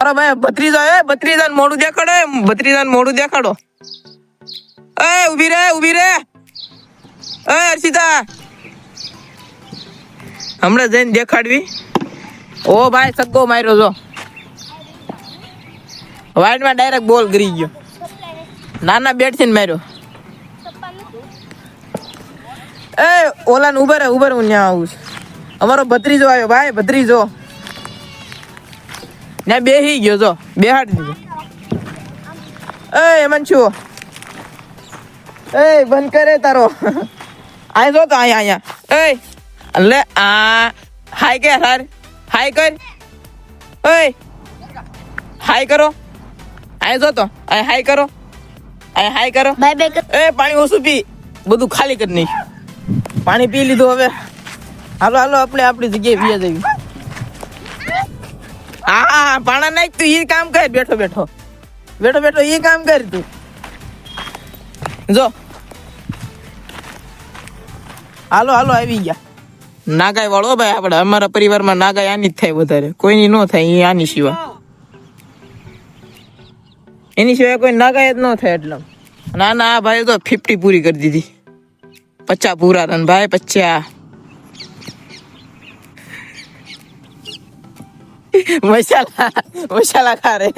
અરે ભાઈ, ભત્રીજા એ ભત્રીજા મોડું દેખાડો ભત્રીજા મોડું દેખાડો. એ ઊભી રે ઊભી રે. એ અર્ષિતા હમણાં જઈને દેખાડવી. ઓ ભાઈ સગ્ગો માર્યો જો. વાઇડમાં ડાયરેક્ટ બોલ કરી ગયો. નાના બેટથી માર્યો. એ ઓલા ને ઊભા રે ઊભા રે હું ત્યાં આવું છું. અમારો ભત્રીજો આવ્યો, ભાઈ, ભત્રીજો. ત્યાં બેહી ગયો જો. બેહાડી દીધો. એ એમન એ બંધ કરે તારો. આય જો તો અહીંયા અહીંયા એ લે આ હાય કે સર હાય કર. ઓય હાય કરો. આય જો તો. આય હાય કરો. આય હાય કરો. બાય બાય એ પાણી ઓછું પી. બધું ખાલી કરી નાખ પાણી પી લીધું હવે. હાલો હાલો આપણે આપણી જગ્યાએ બીજા જઈએ. હા પાણા નાખ તું એ કામ કર. બેઠો બેઠો. બેઠો બેઠો એ કામ કર તું. જો. હાલો હાલો, આવી ગયા. નાગાઈ વાળો ભાઈ આપણે. અમારા પરિવારમાં નાગાઈ આની જ થાય વધારે. કોઈની ન થાય એ આની સિવાય. એની સિવાય કોઈ નાગાઈ જ ન થાય એટલે. ના ના ભાઈ તો ફિફ્ટી પૂરી કરી દીધી. પચાસ પૂરા રન ભાઈ, પચાસ. મસાલા મસાલા ખા રે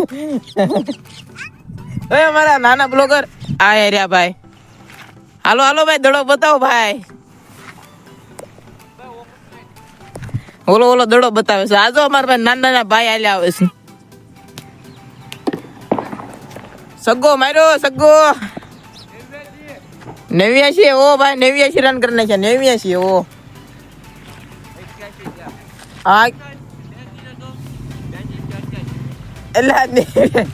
ઓય અમારા નાના બ્લોગર, આ એરિયા ભાઈ. હાલો હાલો ભાઈ, દડો બતાવો ભાઈ. ઓલો ઓલો દડો બતાવે છે. આજો અમારા ભાઈ નાના નાના ભાઈ આલ્યા આવે છે. સગ્ગો માર્યો, સગ્ગો. નેવ્યાસી ઓ ભાઈ નેવ્યાસી રન કરી નાખ્યા. નેવ્યાસી ઓ. હા આ ને-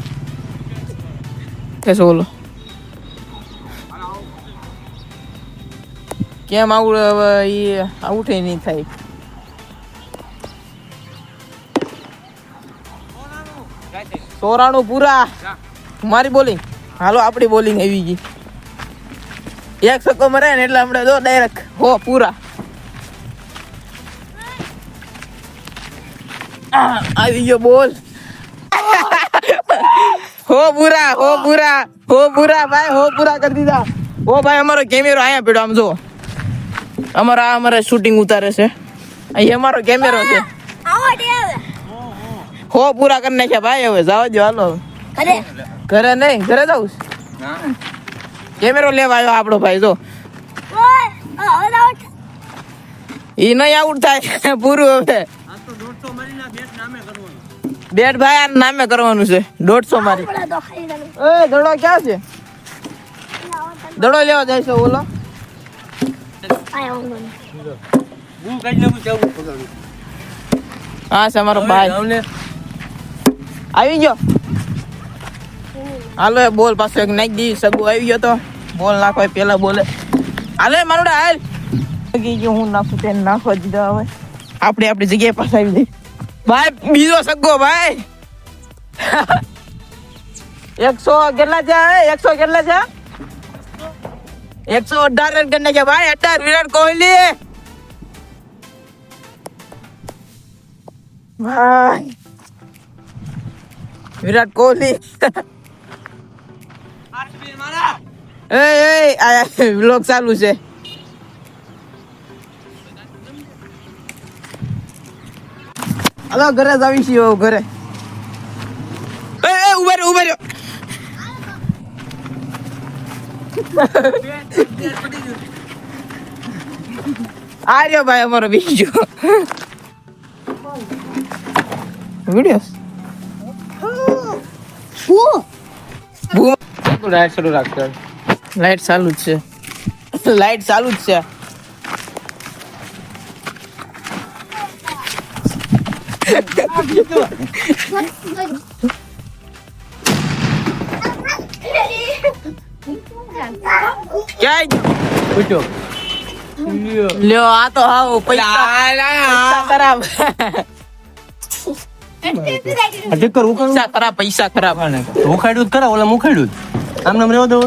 કેસો બોલો કેમ આવું ઈ આઉટ નહીં થાય સોરાણું પૂરા મારી બોલિંગ હાલો આપણી બોલિંગ આવી ગઈ એક સકો મરે ને એટલે આપણે જો ડાયરેક્ટ હો પૂરા આવી ગયો બોલ હો પૂરા હો પૂરા હો પૂરા ભાઈ હો પૂરા કરી દીધા હો ભાઈ અમારો કેમેરો અહીંયા પડ્યો આમ જો અમારો આ અમારે શૂટિંગ ઉતારે છે અહીં અમારો કેમેરો છે આવો દે હવે હો પૂરા કરી નાખ્યા ભાઈ હવે જાવ દો હાલો ઘરે ઘરે નહીં ઘરે જાઉં કેમેરો લેવા આવ્યો આપણો ભાઈ જો ઓય હવે આવો ઈ નહીં આઉટ થાય પૂરું હવે બેટ ભાઈ આ નામે કરવાનું છે. દોઢસો મારી. એ દડો ક્યાં છે? દડો લેવા જાય છે ઓલો હા છે અમારો ભાઈ. આવી ગયો? હાલો એ બોલ પાછો એક નાખી દીધી સગું આવી ગયો તો. બોલ નાખો એ પેલા બોલે. હાલે મારું હાલ ગઈ ગયો હું નાખું તેને નાખવા દીધા હવે. આપણે આપણી જગ્યાએ પાછા આવી જઈ ભાઈ બીજો સગ્ગો ભાઈ. એકસો કેટલા છે એકસો કેટલા છે એકસો અઢાર રન કરી નાખ્યા. ભાઈ અઢાર વિરાટ કોહલી. ભાઈ વિરાટ કોહલી. એ એ આ વ્લોગ ચાલુ છે. હલો ઘરે જ આવી છીએ ઘરે. એ એ ઊભા રહ્યો ઊભા રહ્યો આ રહ્યો ભાઈ અમારો બીજો. વિડિયો લાઈટ રાખતો લાઈટ ચાલુ જ છે. લાઈટ ચાલુ જ છે ક્યાંય પૂછો લ્યો આ તો હાવ પૈસા ખરાબ. પૈસા ખરાબ પૈસા ખરાબ. ઉખાડ્યું ખરા ઓલા મુખાડ્યું જ. આમ નામ રહેવા દો.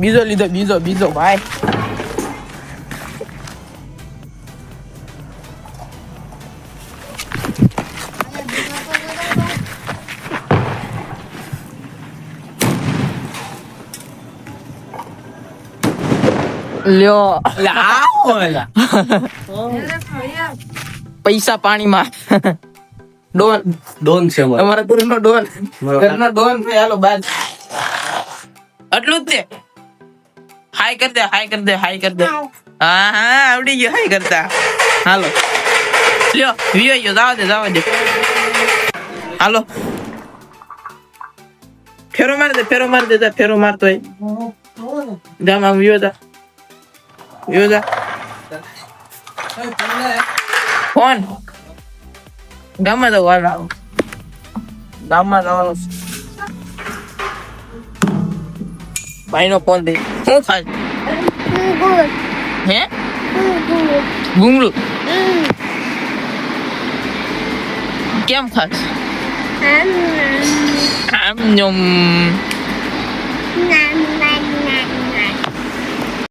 બીજો લીધો બીજો બીજો ભાઈ. લ્યો. લાવો. પૈસા પાણીમાં. ડોન. ડોન છે અમારો. અમારા ઘરનો ડોન. ઘરનો ડોન છે હાલો બાદ આટલું જ તે હાય કર દે હાય કર દે હાય કર દે. હા હા આવડી ગયો હાય કરતા. હાલો. લ્યો વિયો ગયો જાવા દે જાવા દે. હાલો. ફેરો માર દે ફેરો માર દે ફેરો મારતો હોય. જામ આમ વિયો જા. વિયો જા ફોન ગામમાં જવું હાલ આવો ગામમાં જવાનું છે. ભાઈનો ફોન દે શું થાય હે ગુંગળું કેમ ખાસ આમ નમ